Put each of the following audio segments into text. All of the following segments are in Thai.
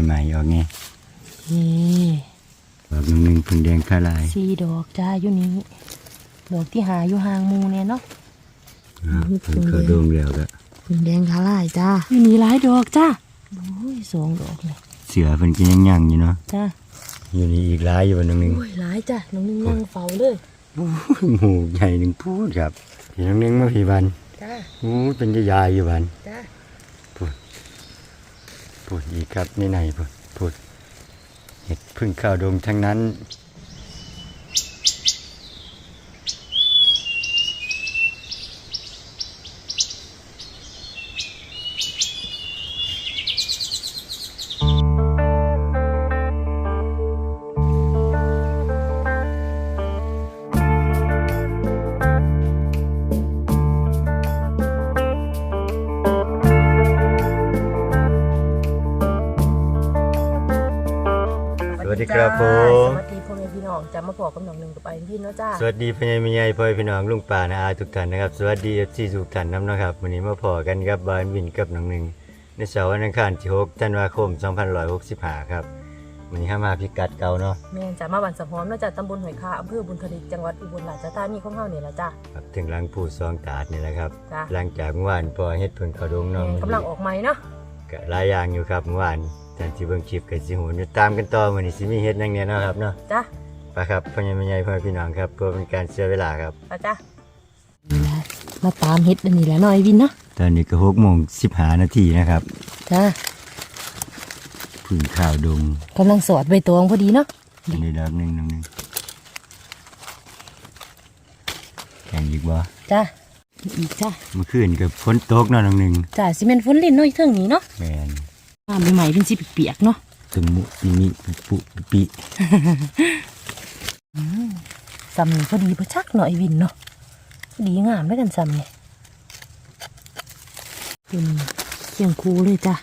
บใหม่ออกไงนี่ดอกหนึงหนึงพึ่งแดงข้าลายสี่ดอกจ้าอยู่นี้ดอกที่หาอยู่ห่างหมูเนี่ยเนาะอ่าเพิ่งเขาโดงแล้วก็พึ่งแดงขาลายจ้าอยู่นี่หลายดอกจ้าโอ้ยสองดอกเลยเสือเพิ่นก็ยังยังอยู่เนาะจ้าอยู่นี่อีกหลายอยู่บนหนึงหนึงโอ้ยหลายจ้าน้องนึงนั่งเฝ้าเลยโอ้ยหมูใหญ่หนึ่งพูดครับพี่น้องนึงมาพี่บันจ้าโอ้ยเป็นยายๆอยู่บันจ้า พูดอีกครับนี่ไหนพูดพูดเห็ดพึ่งข้าวดงทั้งนั้น สวัสดีครับผม สวัสดีพ่อแม่พี่น้องจะมาบอกกับน้องหนึ่งกับไอ้พี่เนาะจ้าสวัสดีพี่ใหญ่พี่ใหญ่พ่อพี่น้องลุงป่านะอาทุกท่านนะครับ สวัสดีเอฟซีทุกท่านน้ำนะครับวันนี้มาพอกันกับบานวินกับน้องหนึ่งในเสาร์วันอังคารที่6ธันวาคม2565ครับวันนี้ข้ามาพิกัดเก่าเนาะแม่นจะมาบันสะพร้อมเนาะจ้าตำบลหอยคาอำเภอบุญทลิกจังหวัดอุบลราชธานีของเฮานี่ล่ะจ้า ครับถึงหลังผู้ซองตาดนี่แหละครับจ้าหลังจากเมื่อวานพอเฮ็ดพึ่งข้าวดงน้องแม่นกำลังออกใหม่เนาะก็หลายอย่างอยู่ครับเมื่อวาน ท่านที่เบิ่งคลิปก็สิหูอยู่ตามกันต่อมื้อนี้สิมีเฮ็ดหยังแน่เนาะครับเนาะจ้าไปครับพ่อใหญ่แม่ใหญ่พ่อพี่น้องครับเพื่อเป็นการเสียเวลาครับ ไปจ้ามาตามเฮ็ดอันนี้แหละเนาะไอ้วินเนาะตอนนี้ก็6โมง15นาทีนะครับจ้าพึ่งข้าวดงกำลังสอดใบตองพอดีเนาะอันนี้ดอกหนึงน้องหนึงแข่งอีกบ่จ้าอีกจ้าเมื่อคืนก็ฝนตกเนาะน้องหนึงจ้าสิเมนฝนลิ้นเนาะอีเทิงนี้เนาะแม่น น้ำใหม่ๆเป็นสิเปียกๆเนาะตึงมุปิมิปุปิซ้ำนี่พอดีพอชักเนาะไอ้วินเนาะพอดีงามด้วยกันซ้ำนี่เป็นเคียงคูเลยจ้า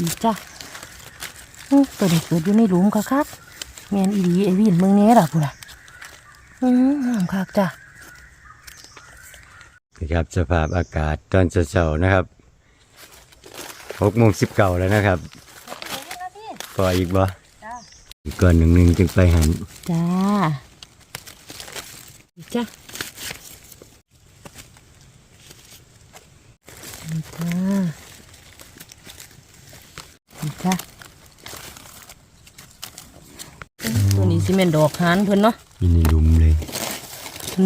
อีกจ้าอื้อตัวนี้เกิดอยู่ในหลุมคักคักๆแมนอีดีไอ้วินเมืองแหนี้ล่ะพูดล่ะ อืมคักจ้านะครับสภาพอากาศตอนเช้าๆนะครับ6โมง19แล้วนะครับพออีกบ่จ้าอีกก่อนหนึ่งหนึ่งจึงไปหันจ้าจ้าจ้าจ้าตัวนี้สิเมนต์ดอกหานเพิ่นเนาะอยู่ในหลุม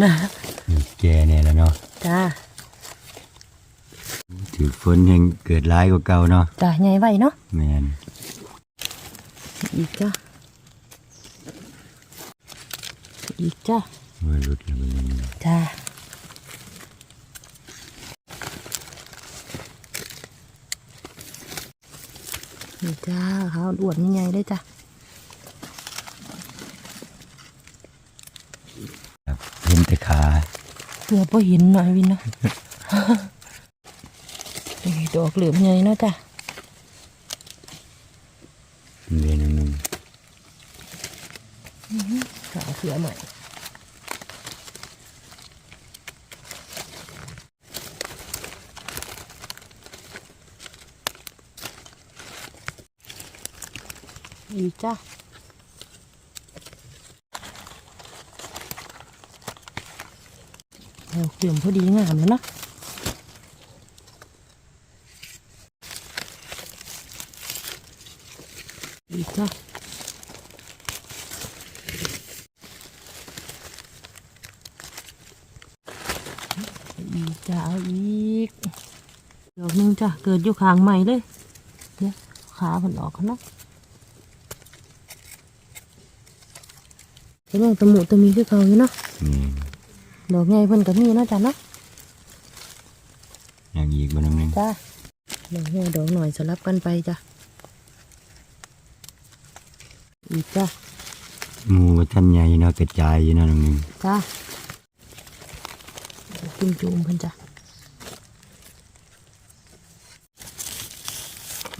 นะนี่แกเนี่ยแล้วเนาะจ้าถือฝนยังเกิดร้ายกว่าเก่าเนาะจ้าใหญ่ไว้เนาะแมนอีกจ้าอีกจ้าว่ารุดแล้วมันนี่จ้านี่จ้าเขาอวดใหญ่ๆเลยจ้า ครับเห็นแต่ขา เกือบพอเห็นหน่อยวินเนาะนี่ดอกเหลือมใหญ่เนาะจ้ะเรียนหนึ่งขาเสือใหม่อีกจ้ะดอ กเหลือมพอดีงามเลยเนาะอีกจ้ะอีกจ้าเอาอีกดอกนึงจ้ะเกิดอยู่ข้างใหม่เลยเนี่ยขาผนออกเนาะเป็นยังตะหมูตะมีคือเขาอยู่เนาะนี่ ดอกไงเพิ่นก็มีเนาะจ้ะเนาะอย่างอีกบนหนึ่งจ้าดอกไงดอกหน่อยสลับกันไปจ้ะอีกจ้ะหมูท่านใหญ่เนาะกระจายอยู่เนาะหนึ่งหนึ่งจ้าจุ่มจุ่มๆเพิ่นจ้ะ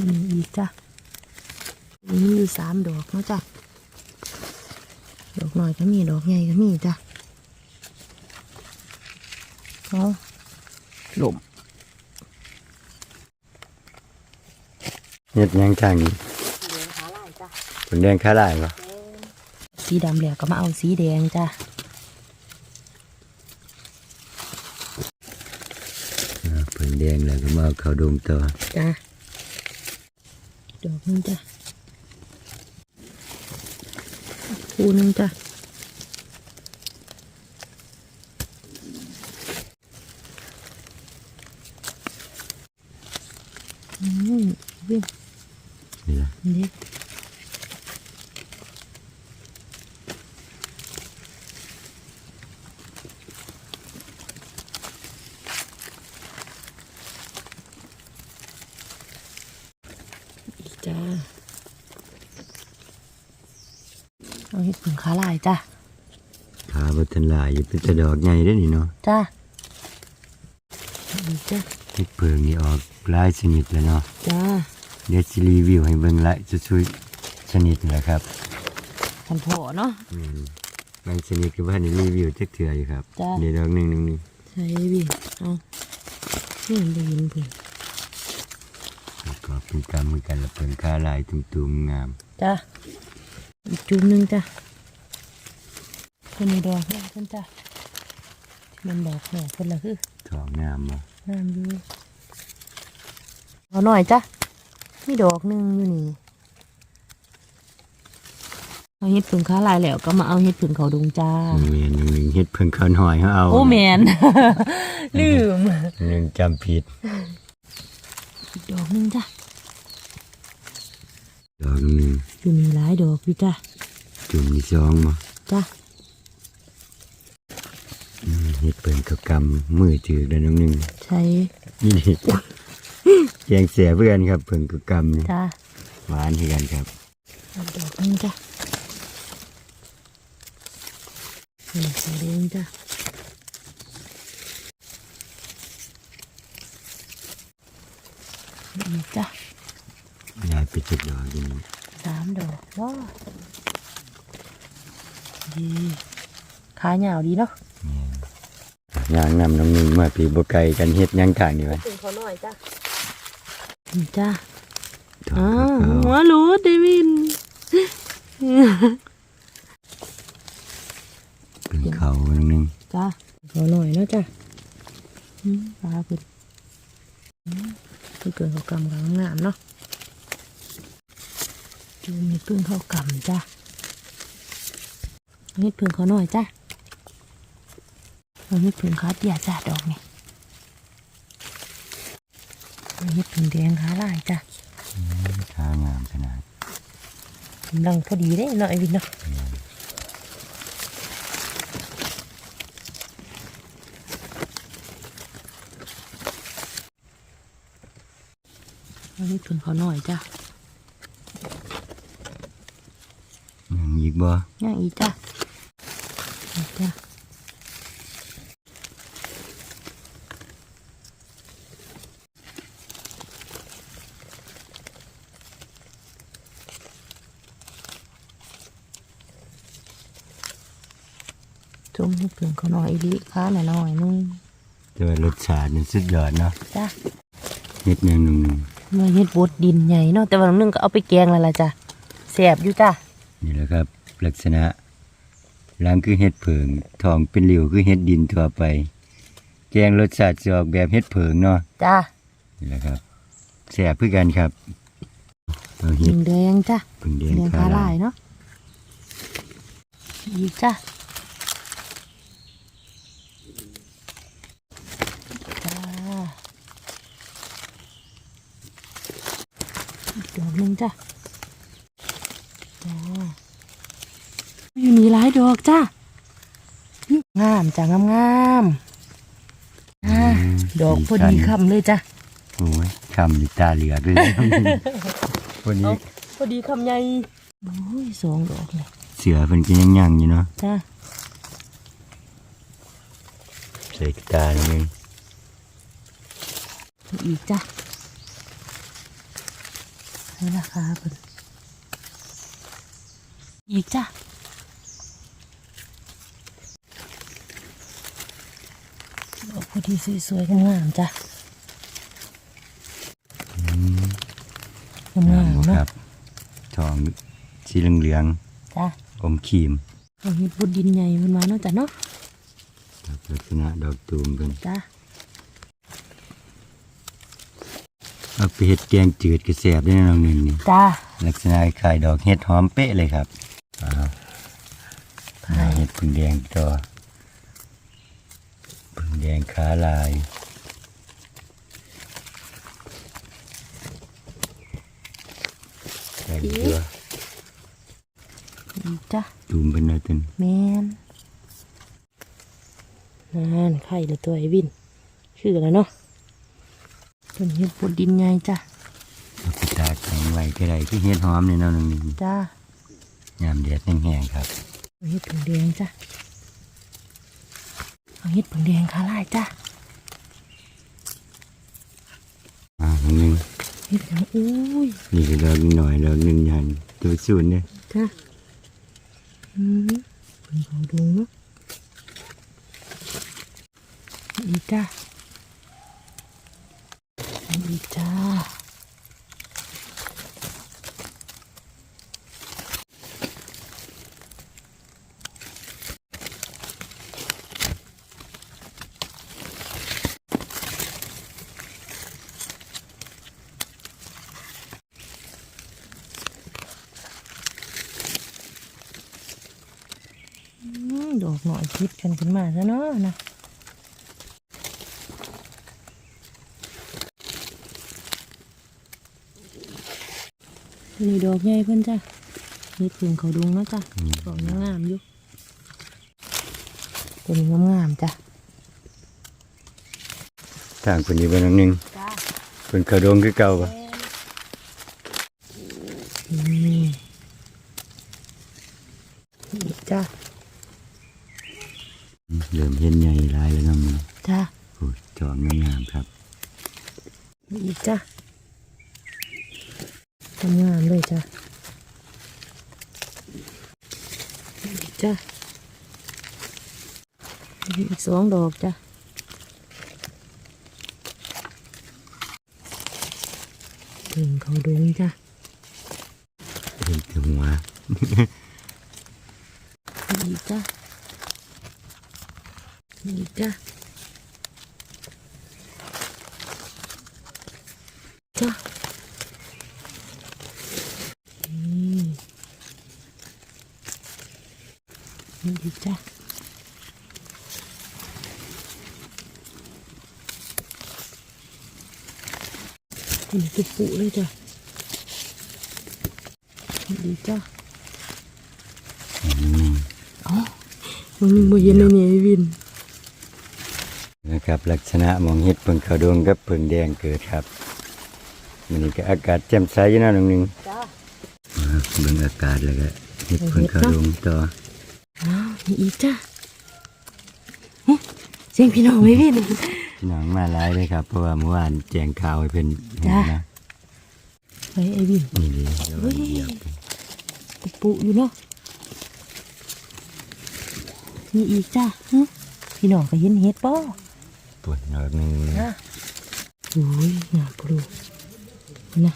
มีอีกจ้ะมีอยู่สามดอกเนาะจ้ะดอกน้อยก็มีดอกใหญ่ก็มีจ้ะ เอาหลมเฮ็ดหยังทางนี้เลี้ยงขาลายจ้ะผลแดงค่าได้ปะสีดำแล้วก็มาเอาสีแดงจ้ะผลแดงแล้วก็มาเอาเข้าดงต่อจ้ะดอกหนึงจ้ะคู่หนึงจ้ะ อืมวิ่งนี่ล่ะนี่อีกจ้าเอาเห็ดผึ่งขาลายจ้าขาบ่ทันหลายอยู่เป็นแต่ดอกใหญ่เด้อนี่เนาะจ้าอีกจ้า เฮ็ดเพิงนี่ออกหลายชนิดแล้วเนาะจ้าเดี๋ยวสิรีวิวให้เบิ่งหลายสุดๆชนิดแหละครับคันโถเนาะ แม่นบางชนิดก็บ่ทันได้รีวิวจักเทื่ออยู่ครับจ้ะนี่ดอกหนึงหนึงนี่ใช่พี่เอานี่มันได้ยินเพิ่นแล้วก็เป็นกรรมเหมือนกันละเพิ่งค่าลายตุ้มๆงามจ้าอีกจุ่มหนึงจ้าคนนี้ดอกแม่เพิ่นจ้าที่มันดอกแม่เพิ่นละคือทองงาม บ่น้ำอยู่เอาหน่อยจ้ะมีดอกหนึ่งอยู่นี่เอาเห็ดผึ่งค้าลายแล้วก็มาเอาเห็ดผึ่งเขาดงจ้าแม่นหนึงๆเฮ็ดเพิ่งข้าวหอยเขาเอาโอ้แมนลืมหนึงจำผิดอีกดอกหนึงจ้ะดอกหนึงอยู่มีหลายดอกอยู่จ้ะจุ่มที่สองบ่จ้ะอืม เฮ็ดเพิ่งกับกำมือถือแล้วน้องหนึงใช้นี่นี่แกงเสียเพื่อนครับเพิ่งกับกำนี่จ้ะหวานที่กันครับเอาดอกหนึงจ้ะนี่ใส่เองจ้ะอีกจ้ะยายไปจุดดอกอยู่นี่สามดอกว้าดีขายาวดีเนาะ ย่างนำน้องหนึงมาปีบ่ไกลกันเฮ็ดหยังทางนี่ไว้ถึงเขาหน่อยจ้ะจ้าทองอ้าขาวหัวรู้เดวินๆเป็นเขาน้องหนึงจ้าเขาหน่อยนะจ้ะอืมปลาเพิ่นอืมเพิ่นเกิดเขากำกำงามเนาะจูมีพึ่งเขากำจ้ะนี่พึ่งเขาหน่อยจ้ะ เอานี่พึ่งขาเตี้ยจ้ะดอกนี่เอานี่พึ่งแดงขาลายจ้ะขางามขนาดกำลังพอดีได้หน่อยวินเนาะเอานี่พึ่งเขาหน่อยจ้ะยังอีกบ่ย่างอีจ้ะอีจ้ะ จุ่มให้เพิ่งเขาหน่อยอีหลิค้าหน่อยหน่อยนึงแต่ว่ารสชาตินี่สุดยอดเนาะจ้ะเฮ็ดแนวหนึงเมื่อเฮ็ดบดดินใหญ่เนาะแต่ว่าน้องนึงก็เอาไปแกงแล้วล่ะจ้ะแซ่บอยู่จ้ะนี่แหละครับลักษณะหลังคือเฮ็ดเผิงทองเป็นริ้วคือเฮ็ดดินทั่วไป แกงรสชาติจะออกแบบเฮ็ดเผิงเนาะจ้ะนี่แหละครับแซ่บคือกันครับเอาเฮ็ดิดนแดงจ้ะเพิ่งแดงแดงขาขาลาลายยเนาะอีกจ้ะจ้าอีกดอกหนึง จ้ะจ้าอยู่นี่หลายดอกจ้ะนี่งามจ้ะงามงามๆอ่าดอกพอดีคำเลยจ้ะโอ้ยคำนี่ตาเหลือกเลยวันนี้พอดีคำใหญ่โอ้ยสองดอกเลยเสือเพิ่นก็ยังยังอยู่เนาะจ้าใส่กระตาหนึงอีกจ้ะ นี่ราคาเพิ่นอีกจ้ะดอกพอดีสวยๆงามๆจ้ะงามๆคเนาะรับทองสีเหลืองจ้ะๆอมครีมเอาเห็ดบุดดินใหญ่มันมาเนาะจ้ะเนาะครับลักษณะดอกตูมเป็นจ้ะ เอาไปเห็ดแกงจืดกระแสบได้น้องหนึ่งนี่จ้ะลักษณะคล้ายดอกเห็ดหอมเป๊ะเลยครับอ่าหน้าเห็ดพึ่งแดงต่อพึ่งแดงขาลายใส่ตัวอีกจ้ะตูมเป็นอะไรตันแมนนั่นไข่เลยตัวไอ้วินชื่อแล้วเนาะ ต้นเห็ดบุดดินใหญ่จ้ะเอาไปตากแข็งไว้ก็ได้ที่เห็ดหอมเนี่ยเน้องหนึ่งจ้ะยามแดดแห้งๆครับเอาเห็ดผงแดงจ้ะเอาเห็ดผงแดงขาลายจ้ะอ่าน้องหนึ่งเห็ดอย่างอุ้ยนี่ก็ดอกหน่อยดอกหนึ่งยันตัวสูนเนี่ยจ้ะอืมเป็นเขาดงเนาะอีกจ้ะ อีกจ้า ดอกหน่อยคิดกันขึ้นมาซะเนาะนะ นี่ดอกใหญ่เพิ่นจ้ะเฮ็ดเพิ่งเขาดุงเนาะจ้ะดอกยังงามอยู่ตัวนี้งามๆจ้ะทางคนนี้เป็นน้องหนึ่งจ้าเป็นกระดงคือเก่าปะ นี่นี่จ้ะ เริ่มเห็นใหญ่หลายแล้วน้องหนึ่ง จ้ะ โอ้ยจอมงามๆครับ อีกจ้ะงามๆเลยจ้ะอีกจ้ะ อีกสองดอกจ้ะถึงเขาดุ มันจะอีกจ้ะจ้ะนี่อีกจ้ะอันนี้คือปุเลยจ้ะดีจ้ะอืมอ๋อมันนึงเย็นเลยเนี่ยวินนะครับ ลักษณะมองเห็ดเพิ่งกระดวงกับเพิ่งแดงเกิดครับมันนี่ก็อากาศแจ่มใสอยู่นะน้องหนึ่งจ้าอ่าเบิ่งอากาศแล้วก็เห็ดเพิ่งกระดวงต่ออ้าวนี่อีกจ้าหึเสียงพี่น้องไหมวิน พี่น้องมาหลายเลยครับ เพราะว่าเมื่อวานแจ้งข่าวให้เพิ่นเห็นจ้ะนะไปไอ้วินนี่เลยเดี๋ยวเราเหยียบไปปุปุอยู่เนาะนี่อีกจ้าหึพี่น้องก็เห็นเห็ดป้อปวดหน่อยหนึงนะโอ้ยงามปลูกนะ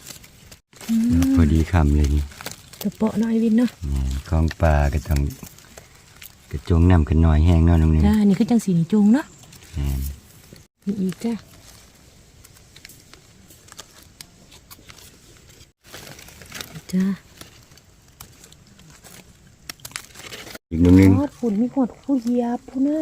อืมพอดีคำเลยนี่ตะเปาะเนาะไอ้วินเนาะแม่นของปลาก็ต้องกระจงน้ำกันหน่อยแห้งเนาะน้องหนึงจ้านี่คือจังสีนี่จงเนาะแม่นนี่อีกจ้าจ้าอีกน้องหนึงทอดฝุ่นมีหดผู้เหยียบผู้หน้า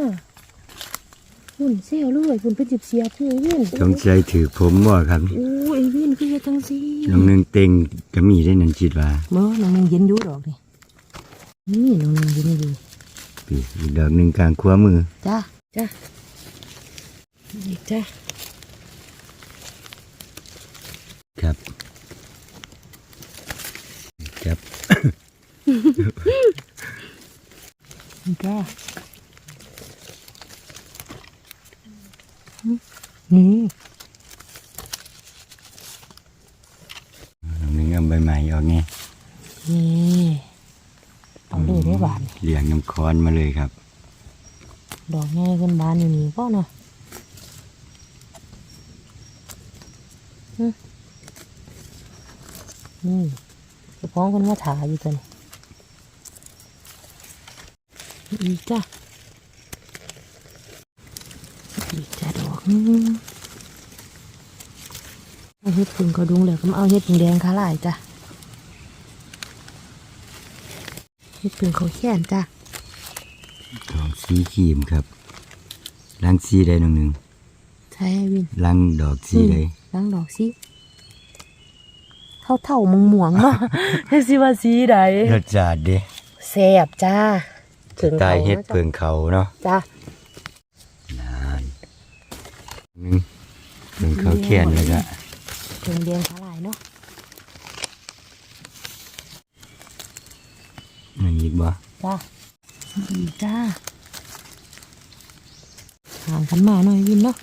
ฝุ่นเซี่ยวเลยฝุ่นไปจิบเสียบผู้วินต้องใจถือผมบ่ครับโอ้ยไอ้วินคือเฮ็ดจังซี่น้องหนึงเต็งก็มีได้นั่นคิดว่าเมื่อน้องนึงเย็นอยู่ดอกนี่นี่น้องนึงเย็นอยู่ปีอีกดอกหนึงกลางขวามือจ้าจ้า อีกจ้าครับครับอีกจ้านี่น้องหนึงเอาใบใหม่ออกไงนี่เอาเลยได้บานเลี้ยงน้ำค้อนมาเลยครับ ดอกง่ายขึ้นบานอยู่นี่พ่อเนาะ นี่เจะพ้องคนมาถาอยู่ตัวนี้อีกจ้ะอีกจ้ะดอกนึงเอาเฮ็ดพึ่งเขาดุงแล้วก็มาเอาเฮ็ดพึ่งแดงขาลายจ้ะเฮ็ดพึ่งเขาแค้นจ้ะดอกสีครีมครับลังสีได้น้องหนึ่ง ใช่วินลังดอกสีได้ล้างดอกสิเท่าเท่ามึงหมวงๆเนาะให้สิว่าสีใดรสชาติเด้แซ่บจ้าสไตล์เฮ็ดเพิงเขาเนาะจ้านานหนึ่งเพิงเขาแค้นแล้วก็ถึงเดียงขาลายเนาะนั่นอีกบ่จ้าอีกจ้าห่างกันมาหน่อยวินเนาะ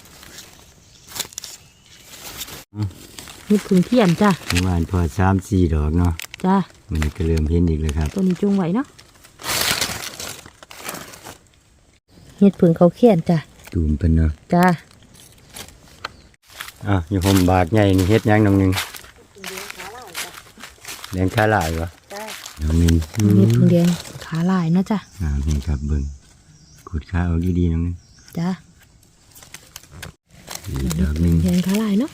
นี่พึ่งเทียนจ้าเมื่อวานพอสามสี่ดอกเนาะจ้ามันนี้ก็เริ่มเห็นอีกแล้วครับ ตัวนี้จุงไหวเนาะเฮ็ดพึ่งเขาเขียนจ้าตูมเป็นเนาะจ้าอะอยู่ผมบากใหญ่นี่เฮ็ดหยังน้องหนึ่งแดงขาลายวะจ้าน้องหนึ่งเฮ็ดพึ่งแดงขาลายเนาะจ้าอ่านี่ครับเบิ่งขุดขาเอาดีๆน้องหนึ่งจ้าอีกดอกหนึ่งแดงขาลายเนาะ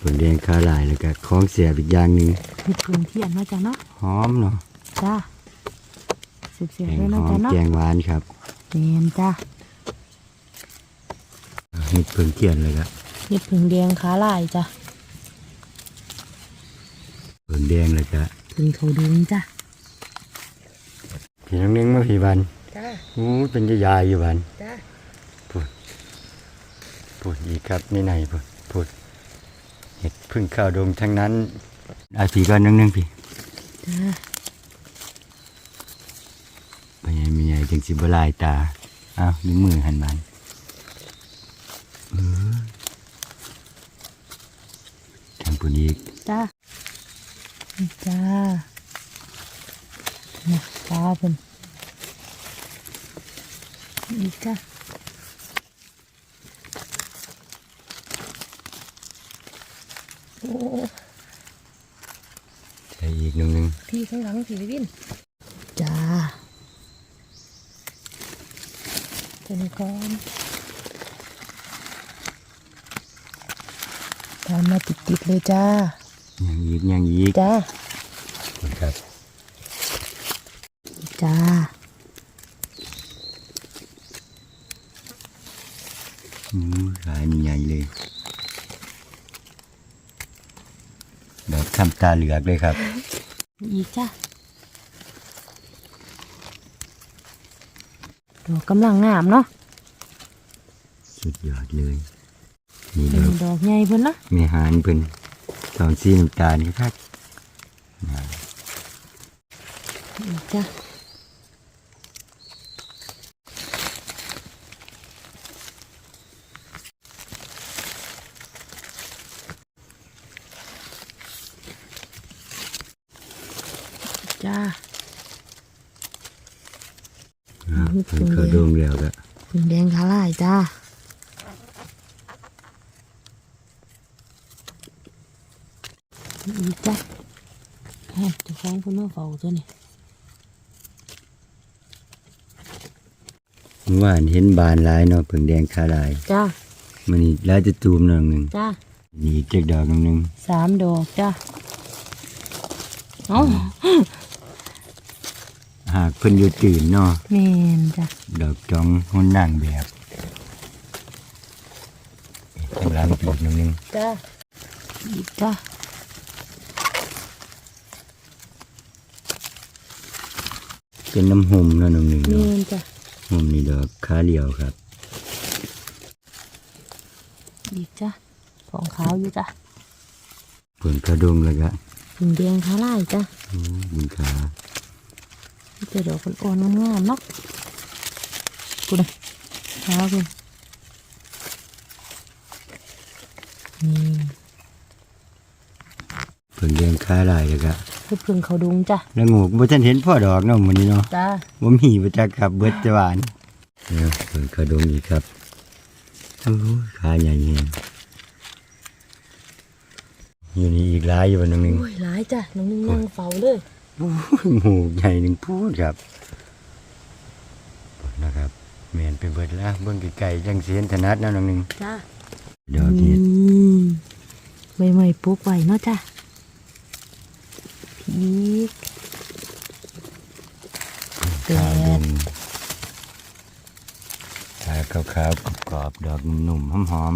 ผลแดงขาลายแล้วก็ของเสียบอีกอย่างหนึ่งเฮ็ดพึ่งเทียนเนาะจ้าเนาะหอมเนาะจ้าเสียบแกๆเลยงเนาะหอจ้ามเนาะแกงหวานครับแม่นจ้าอ่าเฮ็ดเพิ่งเทียนเลยก็เห็ดผึ่งแดงขาลายจ้ะเพิ่งแดงเลยก็ผึ่งเขาดุงจ้ะพี่น้องหนึงมาพี่บันจ้าอู้เป็นยายๆอยู่บันจ้าพูดอีกครับนี่ไหนพูดพูด เห็ดพึ่งข้าวดงทั้งนั้นอาพี่ก็นึงนึงพี่จ้าไปใหญ่มีใหญ่จังสิบลายตาอ้าวนิ้วมือหันบันเออทางปุ่นอีกจ้านี่จ้าเนี่ยจ้าเพิ่นอีกจ้าโอ้ ใช่อีกนึงนึง พี่ข้างหลังพี่วินจ้าตัวนี้ก่อนตามมาติดๆเลยจ้ายังอีกยังอีกจ้าครับ จ้าอู้ขายมีใหญ่เลยดอกคำตาเหลือกเลยครับ อีกจ้าดอกกำลังงามเนาะสุดยอดเลย นี่เป็ดนอกดอกใหญ่เพิ่นนะมีหารเพิ่นตอนสีน้ำตาลนี่ครับอีกจ้าจ้า อ่าเพิ่นเขาดงแล้วก็ผึ่งแดงขาลายจ้าอีกจ้าแฮะเจะฟ้าของคนมาเฝ้าตัวนี้เมื่อวานเห็นบานหลายเนาะเพิ่งแดงขาลาย จ้ามันนี่แล้วจะตูมหน่อยหนึงจ้านี่อีกจักดอกหนึงสามดอกจ้าเอ้า หากเพิ่นอยู่ตื่นเนาะเมนจ้าดอกจองหุ่นนางแบบข้างหลังปีกหนึงจ้าอีกจ้าเป็นน้ำหุ่มเนาะหนึงเมเนาะนจ้าหุ่มนี่ดอกขาเหลียวครับ อีกจ้าของขาวอยู่จ้าเพิ่นกระดงแล้วก็ผึ่งแดงขาลายจ้าโอ้บุญขา เจอดอกอ่อนๆงามๆเนาะกูนะขาวคุณนี่เพิ่งแดงขาลายแล้วก็เฮ็ดผึ่งเขาดุงจ้าแล้วงูบ่ทันเห็นพ่อดอกเนาะมื้อนี้เนาะจ้าบ่มีบ่จักครับเบิดจะหวานเนี่ยเพิ่นกระดงอีกครับโอ้ยขาใหญ่แฮงอยู่นี่อีกหลายอยู่บนนึงโอ้ยหลายจ้ะน้องนึงนั่งเฝ้าเลยโอ้ย หมูใหญ่หนึ่งพูดครับนะครับแมนไปเบิดแล้วเบิ่งไกลๆจังสิเห็นถนัดนะน้องหนึงจ้าเดี๋ยวนี้ใบใหม่ปลูกไว้เนาะจ้ะพีกแปดขาวดงขาขาวๆกรอบๆดอกหนุ่มๆหอม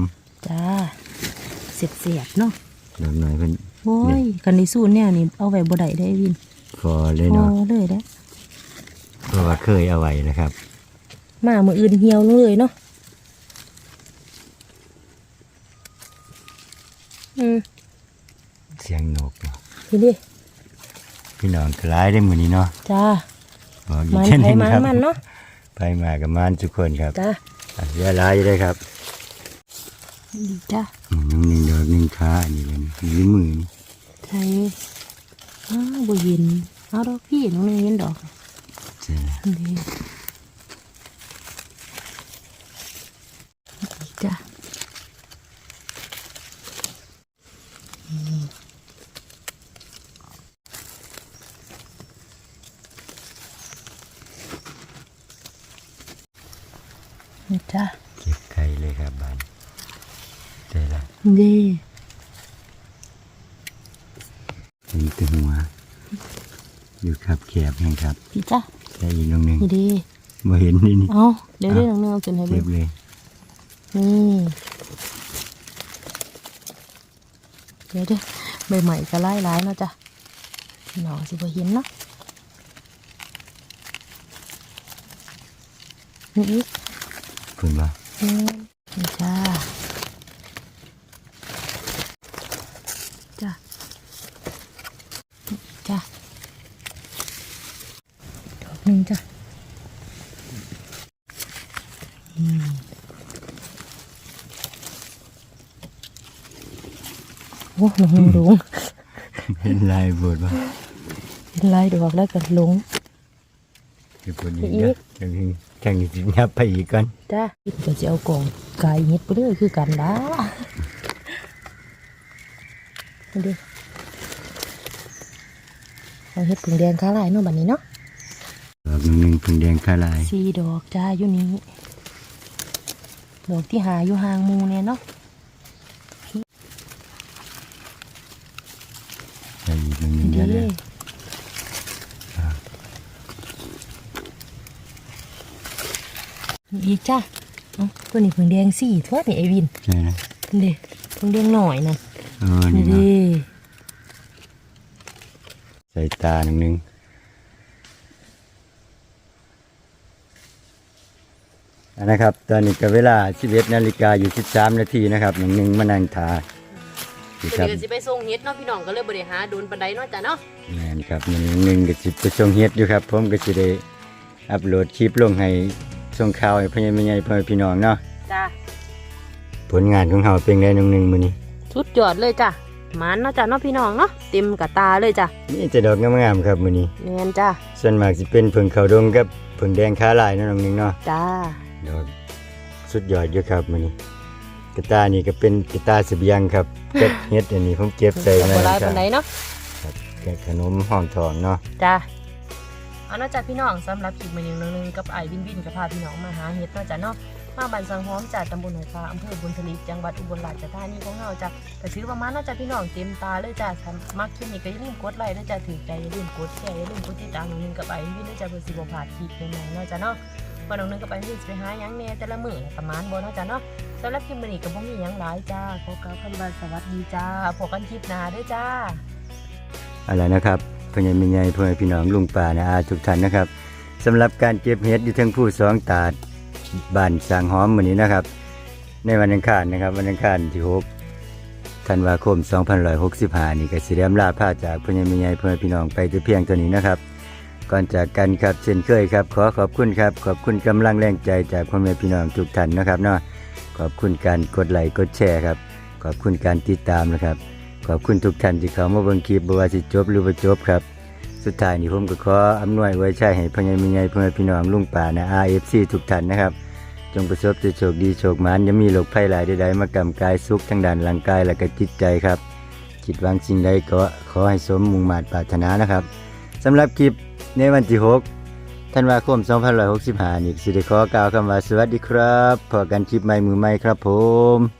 จ้าเสียบเสียบๆเนาะๆดอกหน่อยเพิ่นโอ้ยกันในสูตรเนี่ยนี่เอาไว้บ่ได้ได้วิน ฟอเลยพอเนาะเลยได้อเพราะว่าเคยเอาไว้นะครับมามืออื่นเหี่ยวลงเลยเนาะอืมเสียงนกเนาะทีนี้พี่น้องคล้ายได้มื้อนี้เนาะจ้าบอกอีกมันเช่นไผนึงมันครับมันเนาะไปมากับมันทุกคนครับจ้าอะเสียหลายอยู่เลยครับดีจ้าอืมหนึ่งดอกหนึ่งขาอันนี้เลยนะหรือมือนี่ใช่ อ้าวบ่เห็นเอาดอกพี่น้องนี่เห็นดอกเสียละนี่จ้านี่จ้าเก็บไข่เลยครับบ้านเสียละเด้ มีแตัวหัว อยู่ครับแคบแห่งครับพี่จ้าใส่อีกน้องหนึ่งนี่เด้มาเห็นนี่นี่เอาเดี๋ยวเด้น้องเนยเอาขึ้นให้เก็เบิ่บงเลยนี่เดี๋ยวเด้อใบใหม่ก็ไล่ไล่เนาะจ้ะพี่น้องสิบ่เห็นเนาะนี่อีกคุณว่า อืมนี่จ้าจ้าจ้าดอก หนึ่งจ้ะอืมโอ้หลงหลงเห็นลายบดว่าเป็นลายดอกแล้วก็หลงเก็บคนอีกอีเด้กอจังนี้จังนี้สิยับไปอีกก่อนจ้าก็จะเอากล่องไก่เฮ็ดไปเรื่อยคือกันด้าดูเอาเฮ็ดผึ่งแดงข้าลายเนาะบัดนี้เนาะด อกหนึ่งหนึ่งพึ่งแดงขาลายสี่ดอกจ้าอยู่นี้ดอกที่หาอยู่ห่างหมูเนี่ยเนาะใส่อีกหนึ่งหนึ่งดีเดี๋ยวเลยอีกจ้าเอาตัวนี้ผึ่งแดงสี่ทั่วนี่ไอวินใช่นะเด้ผึ่งแดงหน่อยนั่นเออนี่นี่เนาะเด้ใส่ตาหนึ่งหนึ่ง นนะครับ ตอนนี้ก็เวลา11นาฬิกาอยู่13นาทีนะครับหนึ่งหนึ่งมานั่งทาดีครับเดี๋ยวสิไปส่งเฮ็ดเนาะพี่น้องก็เลยบ่ได้หาโดนปานใดเนาะจ้ะเนาะแม่นครับหนึ่งหนึ่งก็สิไปส่งเฮ็ดอยู่ครับผมก็สิได้อัปโหลดคลิปลงให้ส่งข่าวให้พ่อใหญ่แม่ใหญ่พ่อแม่พี่น้องเนาะจ้าผลงานของเฮาเป็นไงน้องหนึ่งมื้อนี้สุดยอดเลยจ้ะหมันเนาะจ้ะเนาะพี่น้องเนาะเต็มกะตาเลยจ้ะนี่จะดอกงามๆครับมื้อนี้ แมนจ้ะส่วนมากสิเป็นเพิ่งเขาดงกับเพิ่งแดงขาลายเนาะน้องหนึ่งเนาะ จ้า ดอกสุดยอดอยู่ครับมื้อนี้กระตายนี่ก็เป็นกระตายเสบียงครับเก็บเฮ็ดอันนี้ผมเก็บใส่บ่มาหลายครัปานใดเนาะบแกะขนมห้องทองเนาะจ้าเอาเนาะจ้ะพี่น้องสำหรับคลิปมื้อนี้น้องนึงกับไอ้วินวินก็พาพี่น้องมาหาเฮ็ดเนาะจ้ะเนาะมาบ้านสังหอมจากตำบลหนองฟ้าอำเภอบุญทลิกจังหวัดอุบลราชธานีของเฮาจ้ะก็ถือประมาณเนาะจ้ะพี่น้องเต็มตาเลยจ้ะสำมักคลิปนี้ก็อย่าลืมกดไลค์ด้วยจ้ะถือใจอย่าลืมกดแชร์อย่าลืมกดติดตามน้องนึงกับไอ้วินวินด้วยจ้ะเพื่อสิบ่พลาดคลิปใหม่ๆเนาะจ้ะเนาะ ว่าน้องนึงกับไอ้วิสไปหายังแน่แต่ละมื้อประมาณบ่เนาะจ้ะเนาะสำหรับคลิปนี้ก็บ่มีหยังหลายจ้าขอกล่าวคำว่าสวัสดีจ้าพบกันคลิปหน้าเด้วยจ้าอาล่ะนะครับพ่อใหญ่แม่ใหญ่พ่อแม่พี่น้องลุงป้านะอาทุกท่านนะครับสำหรับการเก็บเฮ็ดอยู่ทั้งผู้สองตาดบ้านสางหอมมื้อนี้นะครับ ในวันอังคารนะครับ วันอังคารที่6ธันวาคม2565นี่ก็สิได้อำลาพาจากพ่อใหญ่แม่ใหญ่พ่อแม่พี่น้องไปแต่เพียงเท่านี้นะครับ ก่อนจากกันครับเช่นเคยครับ ขอขอบคุณครับ ขอบคุณกำลังแรงใจจากพ่อแม่พี่น้องทุกท่านนะครับเนาะขอบคุณการกดไลค์กดแชร์ครับ ขอบคุณการติดตามนะครับ ขอบคุณทุกท่านที่เข้ามาเบิ่งคลิปบว่าสิจบหรือบ่จบครับ สุดท้ายนี้ผมก็ขออำนวยไว้ใช้ให้พ่อใหญ่แม่ใหญ่พ่อแม่พี่น้องลุงป่านะ RFC ทุกท่านนะครับ จงประสบแต่โชคดีโชคหมานอย่ามีโรคภัยหลายใดๆมากำกายสุขทั้งด้านร่างกายและก็จิตใจครับคิดหวังสิ่งใดก็ขอให้สมมุ่งมา่ปรารถนานะครับสำหรับคลิป ในวันที่6ธันวาคม2565 นี่สิได้ขอกล่าวคำว่าสวัสดีครับพบกันคลิปใหม่มือใหม่ครับผม